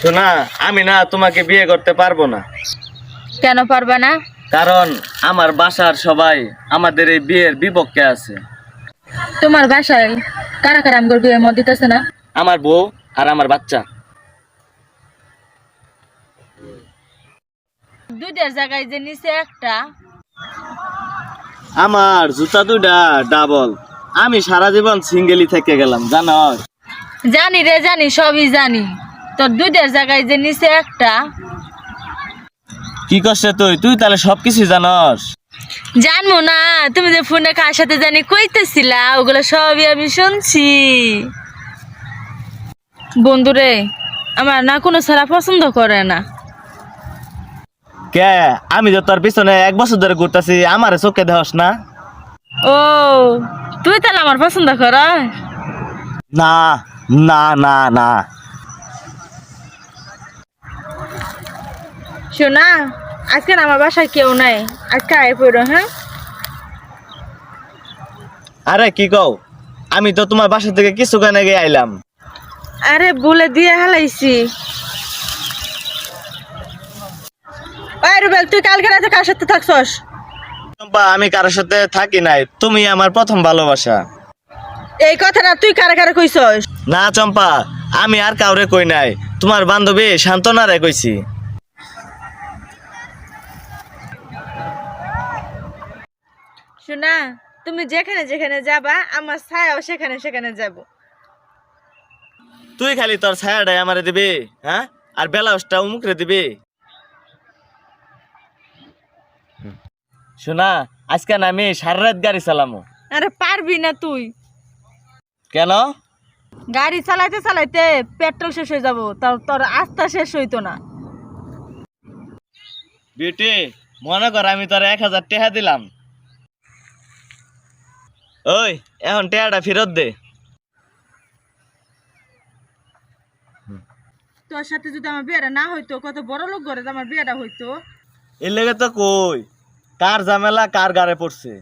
শোনা আমি না তোমাকে বিয়ে করতে পারব না। কেন পারবে না? কারণ আমার বাসার সবাই আমাদের এই বিয়ের বিপক্ষে আছে। তোমার বাসায় কারা কারা আমগর বিয়ে মত দিতেছে না? আমার বউ আর আমার বাচ্চা। দুইটার জায়গায় যে নিচে একটা। আমার জুতা দুটা ডাবল আমি সারা জীবন সিঙ্গেলি থেকে গেলাম জানো জানি রে জানি সবই জানি। তোর দুধের জায়গায় যে নিচে একটা। কি করছে তুই? তুই তাহলে সবকিছু জানস। জানব না তুমি যে ফোনে কার সাথে জানি কইতেছিলা ওগুলো সবই আমি শুনছি। বন্ধুরে আমার না কোনো ছাড়া পছন্দ করে না। কে? আমি যে তোর পিছনে এক বছর ধরে ঘুরতেছি আমার চোখে দেহস না। ও তুই তাহলে আমার পছন্দ কর। না না না না। শোনা আজকে না আমার বাসায় কেউ নাই। আজকে আয় পড়ো হ্যাঁ? আরে কি কও? আমি তো তোমার বাসা থেকে কিছু গানে গিয়ে আইলাম। আরে বলে দিয়ে হালাইছি। ওই রুবেল তুই কালকে রাতে কার সাথে থাকছস? চম্পা আমি কারোর সাথে থাকি নাই। তুমি আমার প্রথম ভালোবাসা। এই কথাটা তুই কারে কারে কইছস? না চম্পা আমি আর কাউরে কই নাই। তোমার বান্ধবী শান্তনারে কইছি। শোনা তুমি যেখানে যেখানে যাবা আমার ছায়াও সেখানে সেখানে যাব। তুই খালি তোর ছায়াটাই আমারে দিবি হ্যাঁ? আর ব্লাউজটা উমুকরে দিবি। শোনা আজকে না আমি সারা রাত গাড়ি চালামো। আরে পারবি না তুই। কেন? গাড়ি চালাইতে চালাইতে পেট্রোল শেষ হয়ে যাব তোর তোর আস্থা শেষ হইতো না। বিউটি মনে কর আমি তোর এক হাজার টেহা দিলাম। ওই এখন টেহাটা ফেরত দে। তোর সাথে যদি আমার বিয়েটা না হইতো কত বড় লোক ঘরে আমার বিয়েটা হইতো। এর লেগে তো কই কার ঝামেলা কার গাড়ে পড়ছে?